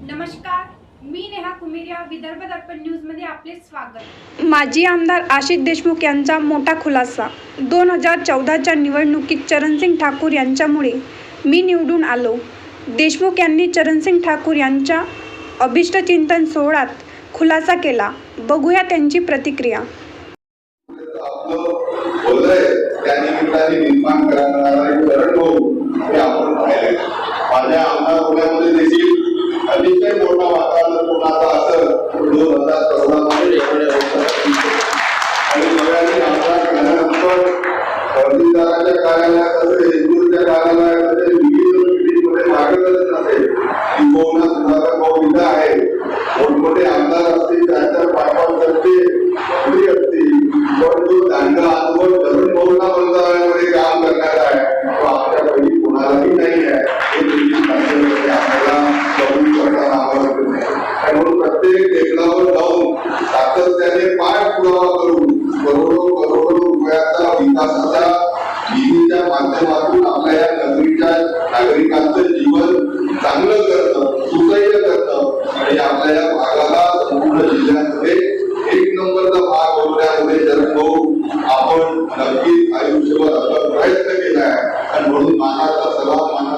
नमस्कार मी नेहा कुमेरिया विदर्भ दर्पण न्यूजमध्ये आपले स्वागत. माजी आमदार आशिष देशमुख यांचा मोठा खुलासा. दोन हजार चौदाच्या निवडणुकीत चरणसिंग ठाकूर यांच्यामुळे मी निवडून आलो. देशमुख यांनी चरणसिंग ठाकूर यांच्या अभिष्टचिंतन सोहळ्यात खुलासा केला. बघूया त्यांची प्रतिक्रिया. निर्माण करणारा एक आपण पाहिले माझ्या आमदार होण्यामध्ये देखील àbí fẹ́ wọ कृतीच्या माध्यमातून आपल्या या नगरीच्या नागरिकांचं जीवन चांगलं करतं सुसह्य करतं. आणि आपल्या या भागाला संपूर्ण जिल्ह्यामध्ये एक नंबरचा भाग होण्यामध्ये जर तो आपण नक्कीच आयुष्यभर असा प्रयत्न केला आहे. आणि म्हणून मानाचा सलाम मानाचा